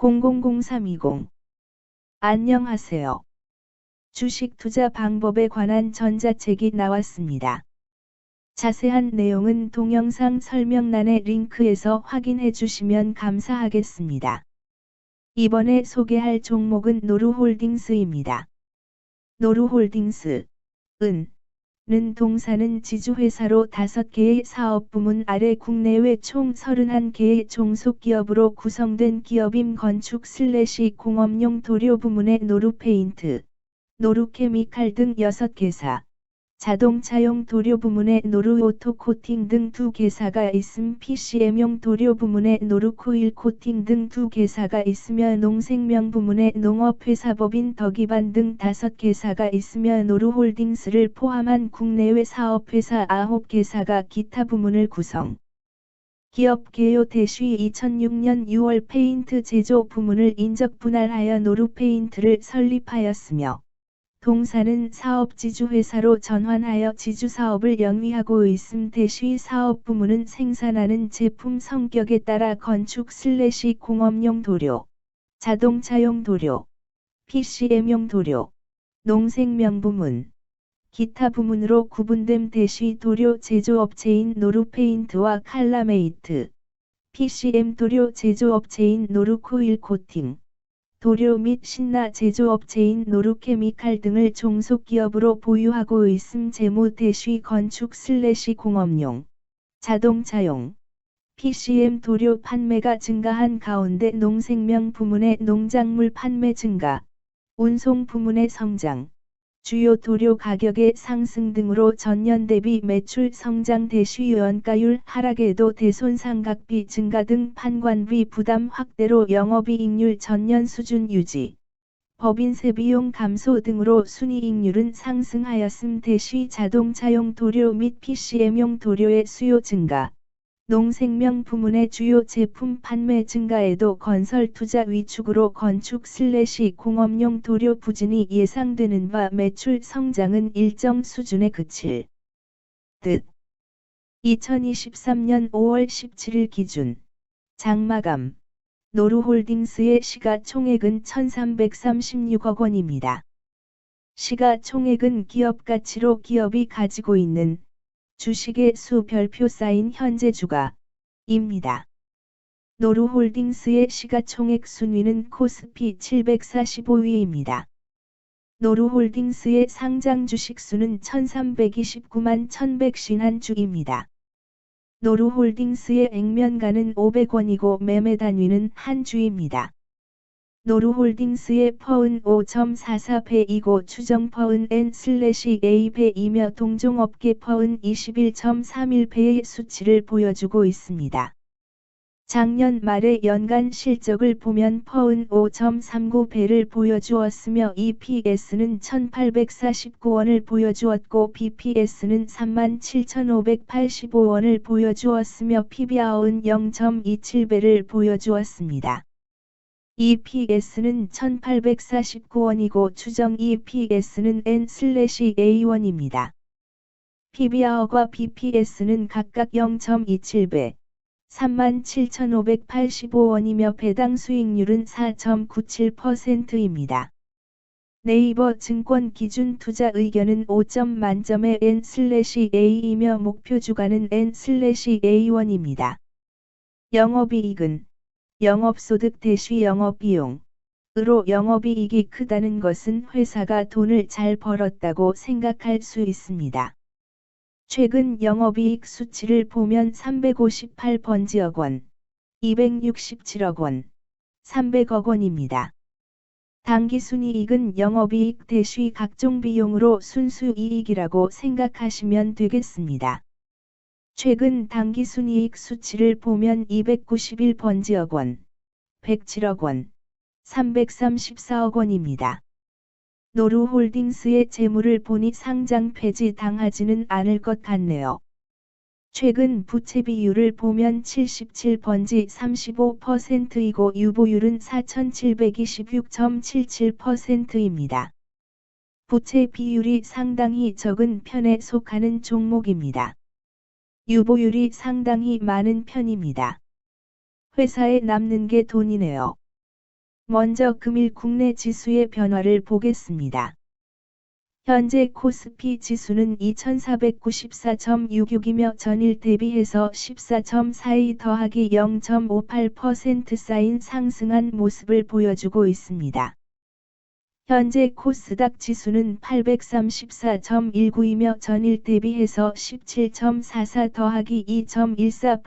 000320 안녕하세요. 주식 투자 방법에 관한 전자책이 나왔습니다. 자세한 내용은 동영상 설명란의 링크에서 확인해 주시면 감사하겠습니다. 이번에 소개할 종목은 노루홀딩스입니다. 노루홀딩스, 은, 는 동사는 지주회사로 5개의 사업부문 아래 국내외 총 31개의 종속기업으로 구성된 기업임 건축 슬래시 공업용 도료 부문의 노루페인트, 노루케미칼 등 6개사, 자동차용 도료 부문의 노루 오토 코팅 등 두 개사가 있음 PCM용 도료 부문의 노루 코일 코팅 등 두 개사가 있으며 농생명 부문의 농업회사법인 덕이반 등 다섯 개사가 있으며 노루 홀딩스를 포함한 국내외 사업회사 아홉 개사가 기타 부문을 구성. 기업 개요 대쉬 2006년 6월 페인트 제조 부문을 인적 분할하여 노루 페인트를 설립하였으며 동사는 사업 지주회사로 전환하여 지주사업을 영위하고 있음 대쉬 사업 부문은 생산하는 제품 성격에 따라 건축 슬래시 공업용 도료, 자동차용 도료, PCM용 도료, 농생명 부문, 기타 부문으로 구분됨 대쉬 도료 제조업체인 노루페인트와 칼라메이트, PCM 도료 제조업체인 노루코일 코팅, 도료 및 신나 제조업체인 노루케미칼 등을 종속기업으로 보유하고 있음 재무 대쉬 건축 슬래시 공업용, 자동차용, PCM 도료 판매가 증가한 가운데 농생명 부문의 농작물 판매 증가, 운송 부문의 성장, 주요 도료 가격의 상승 등으로 전년 대비 매출 성장 대쉬 원가율 하락에도 대손상각비 증가 등 판관비 부담 확대로 영업이익률 전년 수준 유지. 법인세 비용 감소 등으로 순이익률은 상승하였음 대쉬 자동차용 도료 및 PCM용 도료의 수요 증가. 농생명 부문의 주요 제품 판매 증가에도 건설 투자 위축으로 건축 슬래시 공업용 도료 부진이 예상되는 바 매출 성장은 일정 수준에 그칠 듯. 2023년 5월 17일 기준 장마감 노루홀딩스의 시가총액은 1336억 원입니다. 시가총액은 기업 가치로 기업이 가지고 있는 주식의 수 별표 쌓인 현재 주가입니다. 노루홀딩스의 시가총액 순위는 코스피 745위입니다. 노루홀딩스의 상장 주식 수는 1329만 1151주입니다. 노루홀딩스의 액면가는 500원이고 매매 단위는 한 주입니다. 노루홀딩스의 퍼은 5.44배이고 추정 퍼은 N/A배이며 동종업계 퍼은 21.31배의 수치를 보여주고 있습니다. 작년 말의 연간 실적을 보면 퍼은 5.39배를 보여주었으며 EPS는 1849원을 보여주었고 BPS는 37,585원을 보여주었으며 PBR은 0.27배를 보여주었습니다. EPS는 1849원이고 추정 EPS는 N/A1입니다. PBR과 BPS는 각각 0.27배, 37,585원이며 배당 수익률은 4.97%입니다. 네이버 증권 기준 투자 의견은 5점 만점의 N/A이며 목표 주가는 N/A1입니다. 영업이익은 영업소득 대시 영업비용. 으로 영업이익이 크다는 것은 회사가 돈을 잘 벌었다고 생각할 수 있습니다. 최근 영업이익 수치를 보면 358번지억 원, 267억 원, 300억 원입니다. 당기순이익은 영업이익 대시 각종 비용으로 순수이익이라고 생각하시면 되겠습니다. 최근 당기순이익 수치를 보면 291번지억 원, 107억 원, 334억 원입니다. 노루홀딩스의 재물을 보니 상장 폐지 당하지는 않을 것 같네요. 최근 부채 비율을 보면 77번지 35%이고 유보율은 4726.77%입니다. 부채 비율이 상당히 적은 편에 속하는 종목입니다. 유보율이 상당히 많은 편입니다. 회사에 남는 게 돈이네요. 먼저 금일 국내 지수의 변화를 보겠습니다. 현재 코스피 지수는 2494.66이며 전일 대비해서 14.42 더하기 0.58% 쌓인 상승한 모습을 보여주고 있습니다. 현재 코스닥 지수는 834.19이며 전일 대비해서 17.44 더하기 2.14%